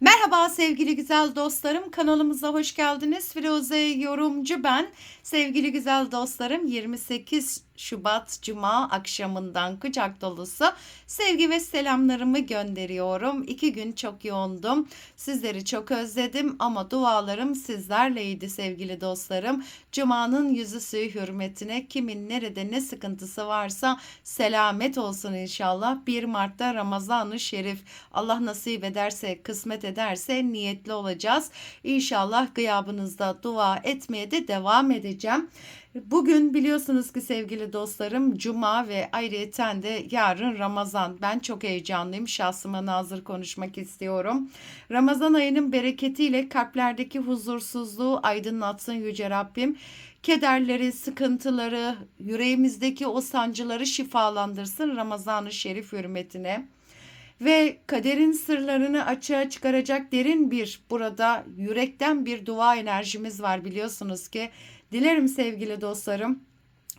Merhaba sevgili güzel dostlarım. Kanalımıza hoş geldiniz. Firuze Yorumcu ben. Sevgili güzel dostlarım 28 Şubat Cuma akşamından kucak dolusu sevgi ve selamlarımı gönderiyorum. İki gün çok yoğundum. Sizleri çok özledim ama dualarım sizlerleydi sevgili dostlarım. Cuma'nın yüzü hürmetine kimin nerede ne sıkıntısı varsa selamet olsun inşallah. 1 Mart'ta Ramazan-ı Şerif Allah nasip ederse kısmet ederse niyetli olacağız. İnşallah gıyabınızda dua etmeye de devam edeceğim. Bugün biliyorsunuz ki sevgili dostlarım Cuma ve ayrıyeten de yarın Ramazan. Ben çok heyecanlıyım. Şahsıma nazır konuşmak istiyorum. Ramazan ayının bereketiyle kalplerdeki huzursuzluğu aydınlatsın Yüce Rabbim. Kederleri, sıkıntıları, yüreğimizdeki o sancıları şifalandırsın Ramazan-ı Şerif hürmetine ve kaderin sırlarını açığa çıkaracak derin bir burada yürekten bir dua enerjimiz var biliyorsunuz ki. Dilerim sevgili dostlarım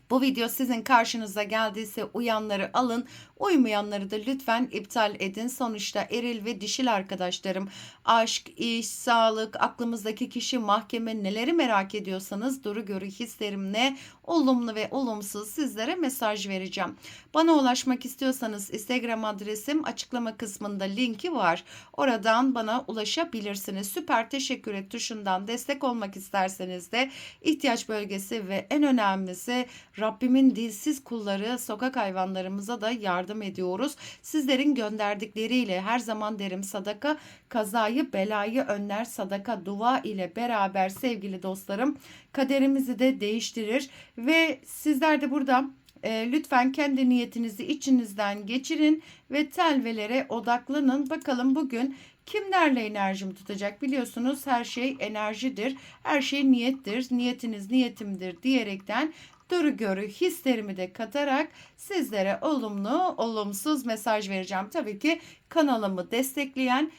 bu video sizin karşınıza geldiyse uyanları alın, uymayanları da lütfen iptal edin. Sonuçta eril ve dişil arkadaşlarım aşk, iş, sağlık, aklımızdaki kişi, mahkeme neleri merak ediyorsanız duru görü hislerimle olumlu ve olumsuz sizlere mesaj vereceğim. Bana ulaşmak istiyorsanız Instagram adresim açıklama kısmında linki var. Oradan bana ulaşabilirsiniz. Süper teşekkür et tuşundan destek olmak isterseniz de ihtiyaç bölgesi ve en önemlisi Rabbimin dilsiz kulları sokak hayvanlarımıza da yardım ediyoruz. Sizlerin gönderdikleriyle her zaman derim sadaka kazayı belayı önler sadaka dua ile beraber sevgili dostlarım kaderimizi de değiştirir ve sizler de burada e, lütfen kendi niyetinizi içinizden geçirin ve telvelere odaklanın. Bakalım bugün kimlerle enerjim tutacak? Biliyorsunuz her şey enerjidir. Her şey niyettir. Niyetiniz niyetimdir diyerekten görü hislerimi de katarak sizlere olumlu olumsuz mesaj vereceğim. Tabii ki kanalımı destekleyen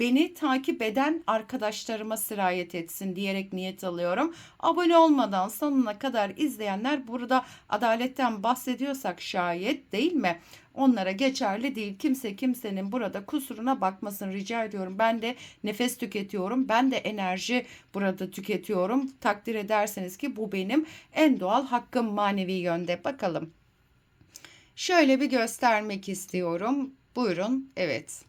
beni takip eden arkadaşlarıma sirayet etsin diyerek niyet alıyorum. Abone olmadan sonuna kadar izleyenler burada adaletten bahsediyorsak şayet değil mi? Onlara geçerli değil. Kimse kimsenin burada kusuruna bakmasın rica ediyorum. Ben de nefes tüketiyorum. Ben de enerji burada tüketiyorum. Takdir ederseniz ki bu benim en doğal hakkım manevi yönde. Bakalım. Şöyle bir göstermek istiyorum. Buyurun. Evet.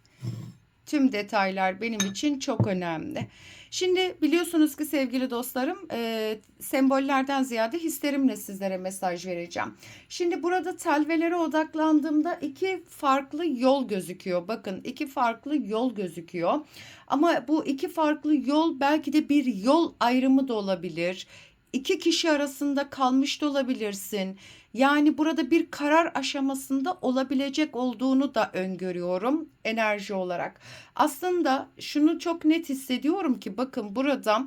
Tüm detaylar benim için çok önemli. Şimdi biliyorsunuz ki sevgili dostlarım e, sembollerden ziyade hislerimle sizlere mesaj vereceğim. Şimdi burada telvelere odaklandığımda iki farklı yol gözüküyor. Bakın iki farklı yol gözüküyor. Ama bu iki farklı yol belki de bir yol ayrımı da olabilir. İki kişi arasında kalmış da olabilirsin yani burada bir karar aşamasında olabilecek olduğunu da öngörüyorum enerji olarak. Aslında şunu çok net hissediyorum ki bakın burada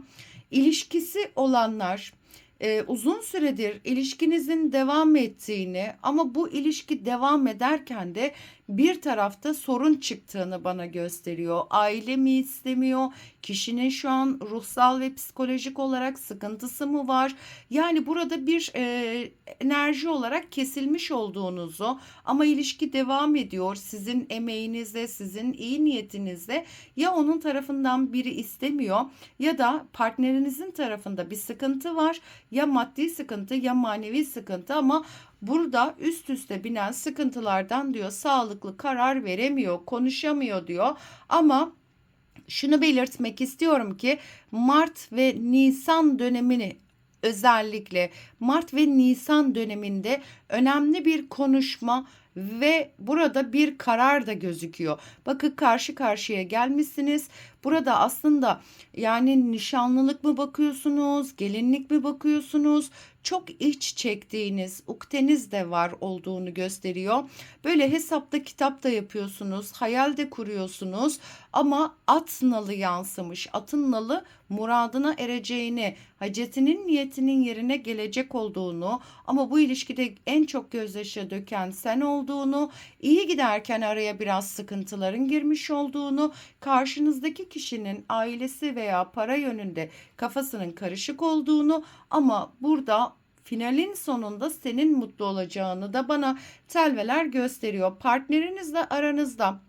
ilişkisi olanlar e, uzun süredir ilişkinizin devam ettiğini ama bu ilişki devam ederken de bir tarafta sorun çıktığını bana gösteriyor. Aile mi istemiyor? Kişinin şu an ruhsal ve psikolojik olarak sıkıntısı mı var? Yani burada bir e, enerji olarak kesilmiş olduğunuzu ama ilişki devam ediyor. Sizin emeğinizle, sizin iyi niyetinizle ya onun tarafından biri istemiyor ya da partnerinizin tarafında bir sıkıntı var. Ya maddi sıkıntı ya manevi sıkıntı ama burada üst üste binen sıkıntılardan diyor sağlıklı karar veremiyor, konuşamıyor diyor. Ama şunu belirtmek istiyorum ki Mart ve Nisan dönemini özellikle Mart ve Nisan döneminde önemli bir konuşma ve burada bir karar da gözüküyor. Bakın karşı karşıya gelmişsiniz. Burada aslında yani nişanlılık mı bakıyorsunuz, gelinlik mi bakıyorsunuz? Çok iç çektiğiniz, ukteniz de var olduğunu gösteriyor. Böyle hesapta kitap da yapıyorsunuz, hayal de kuruyorsunuz ama at nalı yansımış. Atın nalı muradına ereceğini, hacetinin niyetinin yerine gelecek olduğunu ama bu ilişkide en çok gözyaşı döken sen olduğunu, iyi giderken araya biraz sıkıntıların girmiş olduğunu, karşınızdaki kişinin ailesi veya para yönünde kafasının karışık olduğunu ama burada finalin sonunda senin mutlu olacağını da bana telveler gösteriyor. Partnerinizle aranızda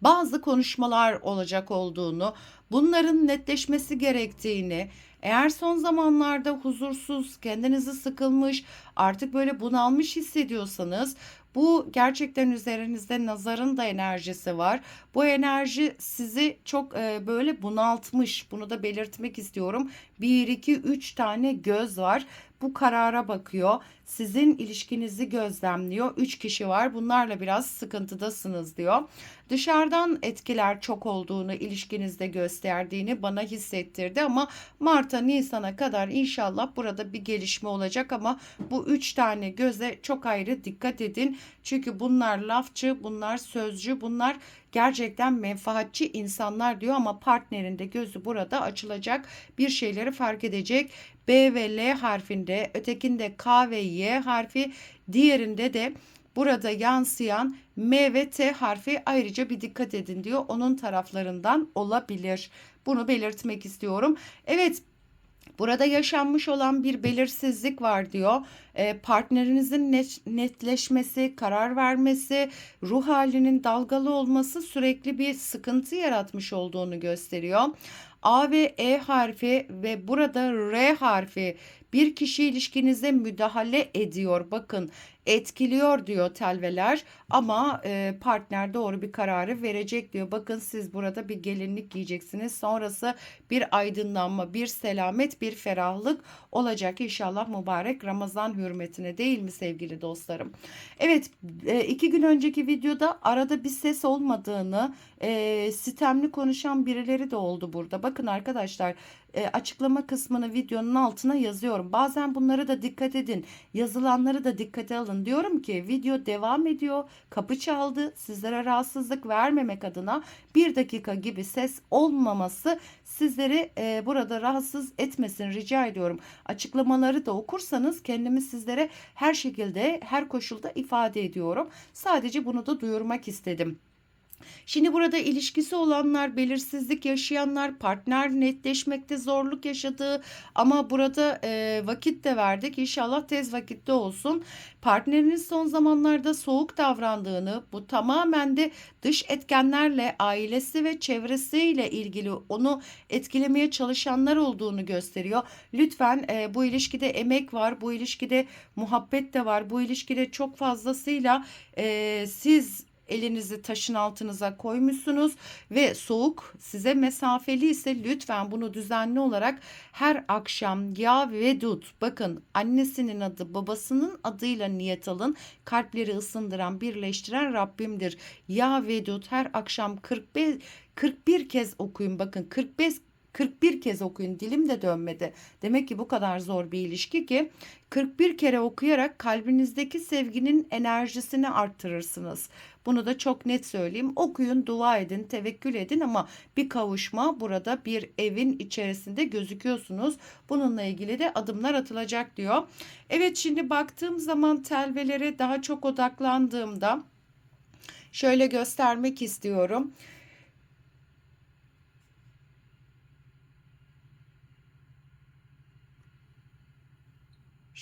bazı konuşmalar olacak olduğunu, bunların netleşmesi gerektiğini, eğer son zamanlarda huzursuz, kendinizi sıkılmış, artık böyle bunalmış hissediyorsanız bu gerçekten üzerinizde nazarın da enerjisi var. Bu enerji sizi çok e, böyle bunaltmış. Bunu da belirtmek istiyorum. 1 2 3 tane göz var. Bu karara bakıyor. Sizin ilişkinizi gözlemliyor. 3 kişi var. Bunlarla biraz sıkıntıdasınız diyor. Dışarıdan etkiler çok olduğunu ilişkinizde gösterdiğini bana hissettirdi ama Mart'a Nisan'a kadar inşallah burada bir gelişme olacak ama bu üç tane göze çok ayrı dikkat edin. Çünkü bunlar lafçı, bunlar sözcü, bunlar gerçekten menfaatçi insanlar diyor ama partnerinde gözü burada açılacak bir şeyleri fark edecek. B ve L harfinde, ötekinde K ve Y harfi, diğerinde de burada yansıyan M ve T harfi ayrıca bir dikkat edin diyor. Onun taraflarından olabilir. Bunu belirtmek istiyorum. Evet Burada yaşanmış olan bir belirsizlik var diyor. E, partnerinizin net, netleşmesi, karar vermesi, ruh halinin dalgalı olması sürekli bir sıkıntı yaratmış olduğunu gösteriyor. A ve E harfi ve burada R harfi bir kişi ilişkinize müdahale ediyor. Bakın etkiliyor diyor telveler ama e, partner doğru bir kararı verecek diyor. Bakın siz burada bir gelinlik giyeceksiniz. Sonrası bir aydınlanma, bir selamet, bir ferahlık olacak inşallah mübarek Ramazan hürmetine değil mi sevgili dostlarım? Evet e, iki gün önceki videoda arada bir ses olmadığını e, sitemli konuşan birileri de oldu burada. Bakın arkadaşlar e, açıklama kısmını videonun altına yazıyorum. Bazen bunları da dikkat edin. Yazılanları da dikkate alın. Diyorum ki video devam ediyor. Kapı çaldı. Sizlere rahatsızlık vermemek adına bir dakika gibi ses olmaması sizleri e, burada rahatsız etmesin rica ediyorum. Açıklamaları da okursanız kendimi sizlere her şekilde her koşulda ifade ediyorum. Sadece bunu da duyurmak istedim. Şimdi burada ilişkisi olanlar, belirsizlik yaşayanlar, partner netleşmekte zorluk yaşadığı ama burada e, vakit de verdik. İnşallah tez vakitte olsun. Partneriniz son zamanlarda soğuk davrandığını, bu tamamen de dış etkenlerle, ailesi ve çevresiyle ilgili onu etkilemeye çalışanlar olduğunu gösteriyor. Lütfen e, bu ilişkide emek var, bu ilişkide muhabbet de var, bu ilişkide çok fazlasıyla e, siz elinizi taşın altınıza koymuşsunuz ve soğuk size mesafeli ise lütfen bunu düzenli olarak her akşam ya ve dut bakın annesinin adı babasının adıyla niyet alın. Kalpleri ısındıran birleştiren Rabbimdir. Ya ve dut her akşam 45 41 kez okuyun. Bakın 45 41 kez okuyun. Dilim de dönmedi. Demek ki bu kadar zor bir ilişki ki 41 kere okuyarak kalbinizdeki sevginin enerjisini arttırırsınız. Bunu da çok net söyleyeyim. Okuyun, dua edin, tevekkül edin ama bir kavuşma burada bir evin içerisinde gözüküyorsunuz. Bununla ilgili de adımlar atılacak diyor. Evet şimdi baktığım zaman telvelere daha çok odaklandığımda şöyle göstermek istiyorum.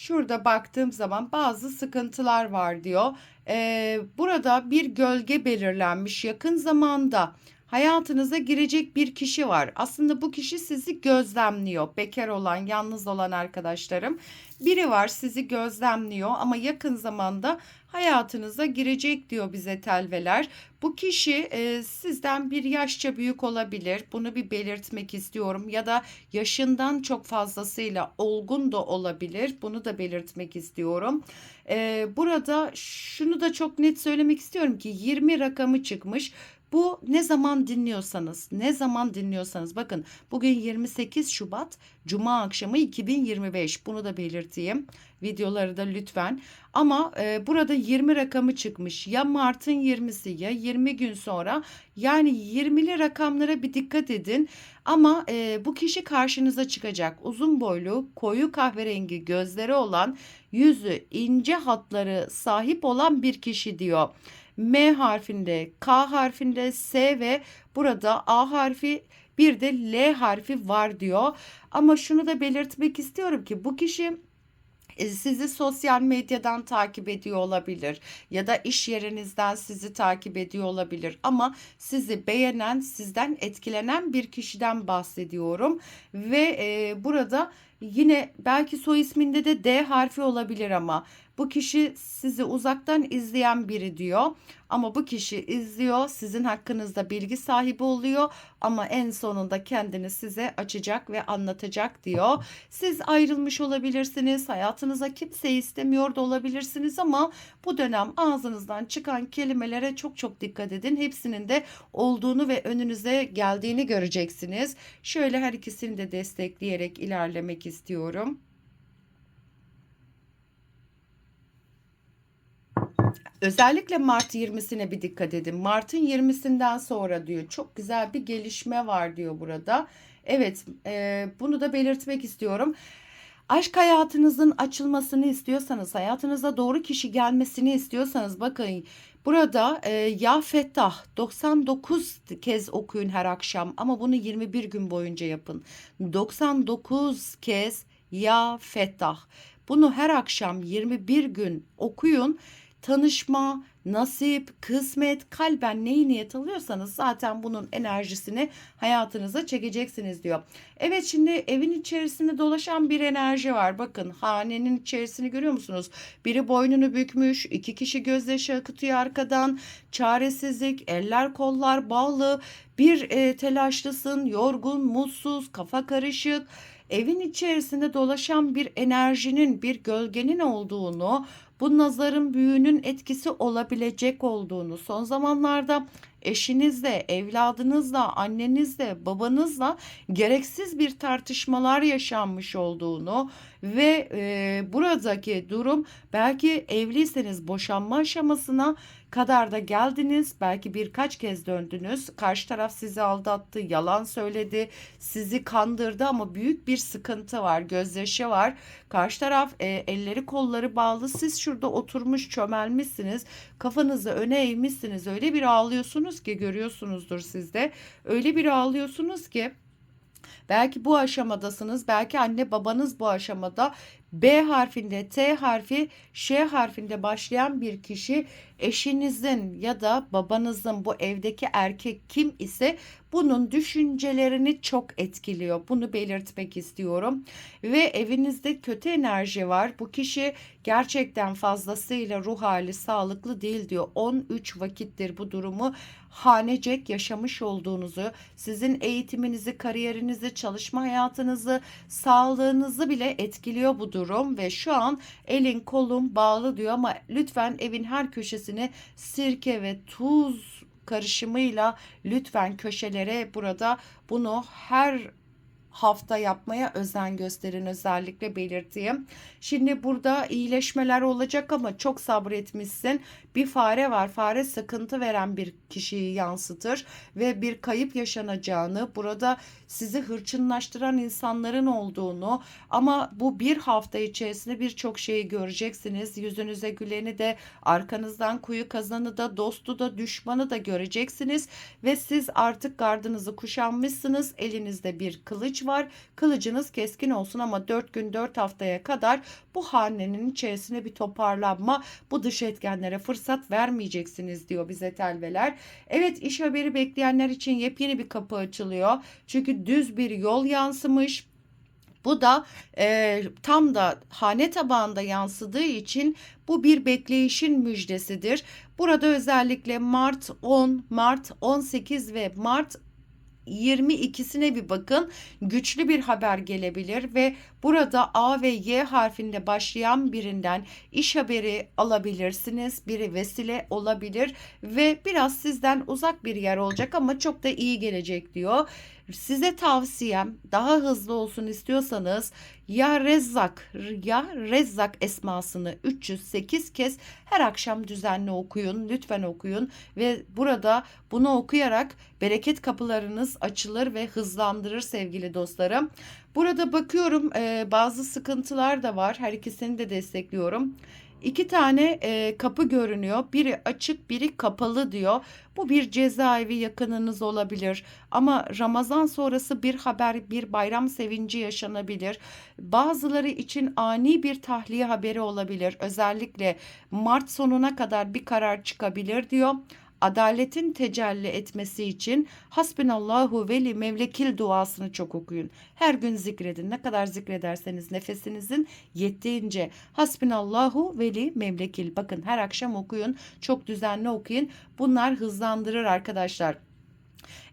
Şurada baktığım zaman bazı sıkıntılar var diyor. Ee, burada bir gölge belirlenmiş yakın zamanda hayatınıza girecek bir kişi var. Aslında bu kişi sizi gözlemliyor. Bekar olan, yalnız olan arkadaşlarım. Biri var sizi gözlemliyor ama yakın zamanda hayatınıza girecek diyor bize telveler. Bu kişi e, sizden bir yaşça büyük olabilir. Bunu bir belirtmek istiyorum. Ya da yaşından çok fazlasıyla olgun da olabilir. Bunu da belirtmek istiyorum. E, burada şunu da çok net söylemek istiyorum ki 20 rakamı çıkmış. Bu ne zaman dinliyorsanız, ne zaman dinliyorsanız bakın bugün 28 Şubat Cuma akşamı 2025 bunu da belirteyim. Videoları da lütfen. Ama e, burada 20 rakamı çıkmış. Ya Mart'ın 20'si ya 20 gün sonra. Yani 20'li rakamlara bir dikkat edin. Ama e, bu kişi karşınıza çıkacak. Uzun boylu, koyu kahverengi gözleri olan, yüzü ince hatları sahip olan bir kişi diyor. M harfinde, K harfinde, S ve burada A harfi bir de L harfi var diyor. Ama şunu da belirtmek istiyorum ki bu kişi e, sizi sosyal medyadan takip ediyor olabilir ya da iş yerinizden sizi takip ediyor olabilir ama sizi beğenen, sizden etkilenen bir kişiden bahsediyorum ve e, burada yine belki soy isminde de D harfi olabilir ama bu kişi sizi uzaktan izleyen biri diyor. Ama bu kişi izliyor, sizin hakkınızda bilgi sahibi oluyor ama en sonunda kendini size açacak ve anlatacak diyor. Siz ayrılmış olabilirsiniz, hayatınıza kimse istemiyor da olabilirsiniz ama bu dönem ağzınızdan çıkan kelimelere çok çok dikkat edin. Hepsinin de olduğunu ve önünüze geldiğini göreceksiniz. Şöyle her ikisini de destekleyerek ilerlemek istiyorum. Özellikle Mart 20'sine bir dikkat edin. Mart'ın 20'sinden sonra diyor çok güzel bir gelişme var diyor burada. Evet e, bunu da belirtmek istiyorum. Aşk hayatınızın açılmasını istiyorsanız, hayatınıza doğru kişi gelmesini istiyorsanız bakın burada e, Ya Fettah 99 kez okuyun her akşam ama bunu 21 gün boyunca yapın. 99 kez Ya Fettah. Bunu her akşam 21 gün okuyun tanışma, nasip, kısmet, kalben neyi niyet alıyorsanız zaten bunun enerjisini hayatınıza çekeceksiniz diyor. Evet şimdi evin içerisinde dolaşan bir enerji var. Bakın hanenin içerisini görüyor musunuz? Biri boynunu bükmüş, iki kişi gözyaşı akıtıyor arkadan. Çaresizlik, eller kollar bağlı. Bir e, telaşlısın, yorgun, mutsuz, kafa karışık evin içerisinde dolaşan bir enerjinin, bir gölgenin olduğunu, bu nazarın büyüğünün etkisi olabilecek olduğunu, son zamanlarda eşinizle, evladınızla, annenizle, babanızla gereksiz bir tartışmalar yaşanmış olduğunu ve e, buradaki durum belki evliyseniz boşanma aşamasına kadar da geldiniz. Belki birkaç kez döndünüz. Karşı taraf sizi aldattı, yalan söyledi, sizi kandırdı ama büyük bir sıkıntı var, gözyaşı var. Karşı taraf e, elleri kolları bağlı. Siz şurada oturmuş çömelmişsiniz. Kafanızı öne eğmişsiniz. Öyle bir ağlıyorsunuz ki görüyorsunuzdur sizde. Öyle bir ağlıyorsunuz ki Belki bu aşamadasınız. Belki anne babanız bu aşamada. B harfinde, T harfi, Ş harfinde başlayan bir kişi eşinizin ya da babanızın bu evdeki erkek kim ise bunun düşüncelerini çok etkiliyor. Bunu belirtmek istiyorum. Ve evinizde kötü enerji var. Bu kişi gerçekten fazlasıyla ruh hali sağlıklı değil diyor. 13 vakittir bu durumu hanecek yaşamış olduğunuzu, sizin eğitiminizi, kariyerinizi, çalışma hayatınızı, sağlığınızı bile etkiliyor bu durum ve şu an elin kolun bağlı diyor ama lütfen evin her köşesini sirke ve tuz karışımıyla lütfen köşelere burada bunu her hafta yapmaya özen gösterin özellikle belirteyim. Şimdi burada iyileşmeler olacak ama çok sabretmişsin. Bir fare var. Fare sıkıntı veren bir kişiyi yansıtır ve bir kayıp yaşanacağını, burada sizi hırçınlaştıran insanların olduğunu ama bu bir hafta içerisinde birçok şeyi göreceksiniz. Yüzünüze güleni de, arkanızdan kuyu kazanı da, dostu da, düşmanı da göreceksiniz ve siz artık gardınızı kuşanmışsınız. Elinizde bir kılıç var. Kılıcınız keskin olsun ama 4 gün 4 haftaya kadar bu hanenin içerisine bir toparlanma, bu dış etkenlere fırsat vermeyeceksiniz diyor bize telveler. Evet iş haberi bekleyenler için yepyeni bir kapı açılıyor. Çünkü düz bir yol yansımış. Bu da e, tam da hane tabağında yansıdığı için bu bir bekleyişin müjdesidir. Burada özellikle Mart 10, Mart 18 ve Mart 22'sine bir bakın. Güçlü bir haber gelebilir ve burada A ve Y harfinde başlayan birinden iş haberi alabilirsiniz. Biri vesile olabilir ve biraz sizden uzak bir yer olacak ama çok da iyi gelecek diyor. Size tavsiyem daha hızlı olsun istiyorsanız ya Rezzak ya Rezzak esmasını 308 kez her akşam düzenli okuyun. Lütfen okuyun ve burada bunu okuyarak bereket kapılarınız açılır ve hızlandırır sevgili dostlarım. Burada bakıyorum e, bazı sıkıntılar da var. Her ikisini de destekliyorum. İki tane e, kapı görünüyor. Biri açık, biri kapalı diyor. Bu bir cezaevi yakınınız olabilir. Ama Ramazan sonrası bir haber, bir bayram sevinci yaşanabilir. Bazıları için ani bir tahliye haberi olabilir. Özellikle Mart sonuna kadar bir karar çıkabilir diyor adaletin tecelli etmesi için hasbinallahu veli mevlekil duasını çok okuyun. Her gün zikredin. Ne kadar zikrederseniz nefesinizin yettiğince hasbinallahu veli mevlekil. Bakın her akşam okuyun. Çok düzenli okuyun. Bunlar hızlandırır arkadaşlar.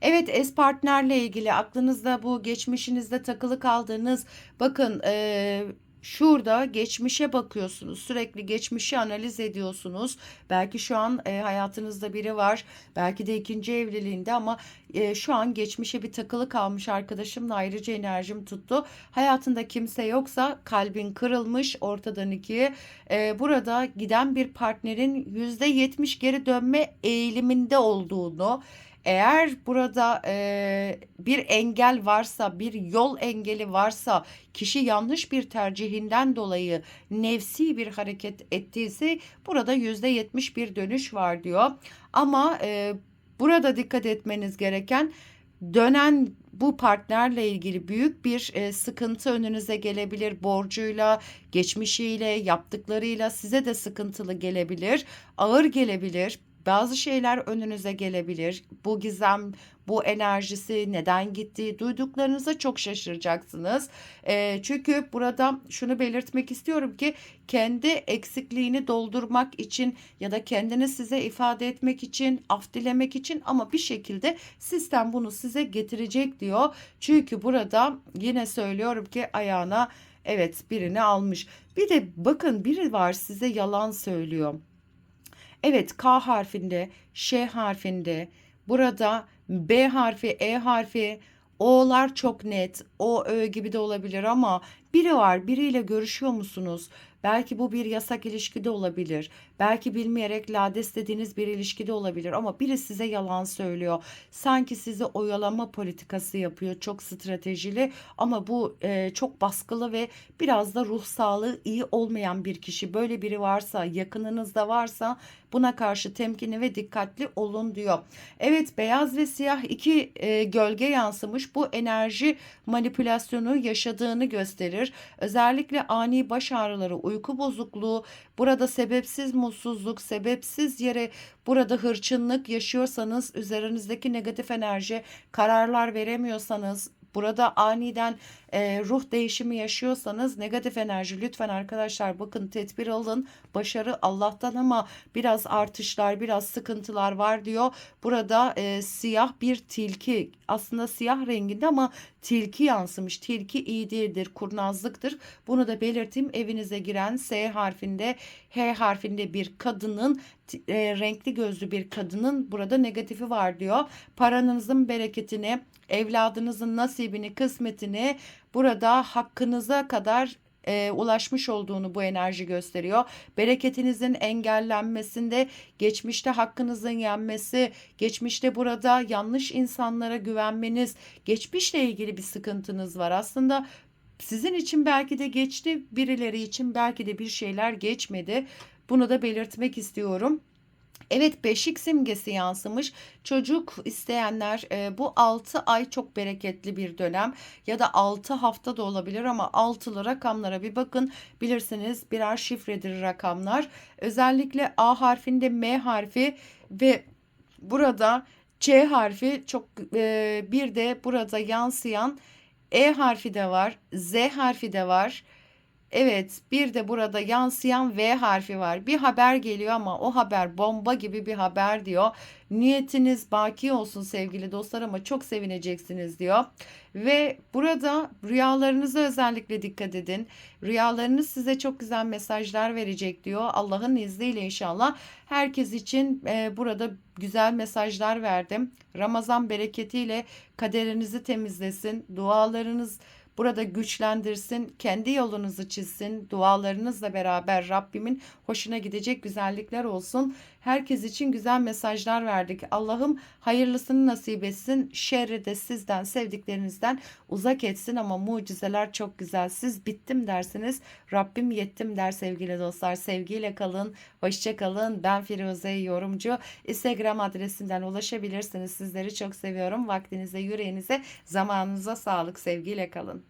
Evet es partnerle ilgili aklınızda bu geçmişinizde takılı kaldığınız bakın eee Şurada geçmişe bakıyorsunuz. Sürekli geçmişi analiz ediyorsunuz. Belki şu an e, hayatınızda biri var. Belki de ikinci evliliğinde ama e, şu an geçmişe bir takılı kalmış arkadaşımla ayrıca enerjim tuttu. Hayatında kimse yoksa kalbin kırılmış ortadan ikiye. E, burada giden bir partnerin %70 geri dönme eğiliminde olduğunu eğer burada e, bir engel varsa, bir yol engeli varsa, kişi yanlış bir tercihinden dolayı nefsi bir hareket ettiyse burada yüzde yetmiş bir dönüş var diyor. Ama e, burada dikkat etmeniz gereken dönen bu partnerle ilgili büyük bir e, sıkıntı önünüze gelebilir. Borcuyla, geçmişiyle, yaptıklarıyla size de sıkıntılı gelebilir, ağır gelebilir bazı şeyler önünüze gelebilir. Bu gizem, bu enerjisi neden gitti duyduklarınıza çok şaşıracaksınız. E, çünkü burada şunu belirtmek istiyorum ki kendi eksikliğini doldurmak için ya da kendini size ifade etmek için, af dilemek için ama bir şekilde sistem bunu size getirecek diyor. Çünkü burada yine söylüyorum ki ayağına evet birini almış. Bir de bakın biri var size yalan söylüyor. Evet K harfinde, Ş harfinde, burada B harfi, E harfi, O'lar çok net. O, Ö gibi de olabilir ama biri var, biriyle görüşüyor musunuz? Belki bu bir yasak ilişki de olabilir. Belki bilmeyerek lades dediğiniz bir ilişki de olabilir ama biri size yalan söylüyor. Sanki sizi oyalama politikası yapıyor. Çok stratejili ama bu e, çok baskılı ve biraz da ruh sağlığı iyi olmayan bir kişi. Böyle biri varsa, yakınınızda varsa buna karşı temkinli ve dikkatli olun diyor. Evet beyaz ve siyah iki e, gölge yansımış. Bu enerji manipülasyonu yaşadığını gösterir. Özellikle ani baş ağrıları, uyku bozukluğu, burada sebepsiz mutsuzluk, sebepsiz yere burada hırçınlık yaşıyorsanız, üzerinizdeki negatif enerji, kararlar veremiyorsanız, burada aniden e, ruh değişimi yaşıyorsanız negatif enerji lütfen arkadaşlar bakın tedbir alın. Başarı Allah'tan ama biraz artışlar biraz sıkıntılar var diyor. Burada e, siyah bir tilki aslında siyah renginde ama tilki yansımış. Tilki iyi değildir, kurnazlıktır. Bunu da belirteyim. Evinize giren S harfinde, H harfinde bir kadının e, renkli gözlü bir kadının burada negatifi var diyor. Paranızın bereketini, evladınızın nasibini, kısmetini burada hakkınıza kadar e, ulaşmış olduğunu bu enerji gösteriyor. Bereketinizin engellenmesinde, geçmişte hakkınızın yenmesi, geçmişte burada yanlış insanlara güvenmeniz, geçmişle ilgili bir sıkıntınız var. Aslında sizin için belki de geçti, birileri için belki de bir şeyler geçmedi. Bunu da belirtmek istiyorum. Evet beşik simgesi yansımış. Çocuk isteyenler e, bu 6 ay çok bereketli bir dönem ya da 6 hafta da olabilir ama altılı rakamlara bir bakın. Bilirsiniz birer şifredir rakamlar. Özellikle A harfinde M harfi ve burada C harfi çok e, bir de burada yansıyan E harfi de var, Z harfi de var. Evet, bir de burada yansıyan V harfi var. Bir haber geliyor ama o haber bomba gibi bir haber diyor. Niyetiniz baki olsun sevgili dostlar ama çok sevineceksiniz diyor. Ve burada rüyalarınıza özellikle dikkat edin. Rüyalarınız size çok güzel mesajlar verecek diyor. Allah'ın izniyle inşallah herkes için e, burada güzel mesajlar verdim. Ramazan bereketiyle kaderinizi temizlesin. Dualarınız burada güçlendirsin, kendi yolunuzu çizsin, dualarınızla beraber Rabbimin hoşuna gidecek güzellikler olsun. Herkes için güzel mesajlar verdik. Allah'ım hayırlısını nasip etsin. Şerri de sizden, sevdiklerinizden uzak etsin ama mucizeler çok güzel. Siz bittim dersiniz. Rabbim yettim der sevgili dostlar. Sevgiyle kalın. Hoşça kalın. Ben Firuze Yorumcu. Instagram adresinden ulaşabilirsiniz. Sizleri çok seviyorum. Vaktinize, yüreğinize, zamanınıza sağlık. Sevgiyle kalın.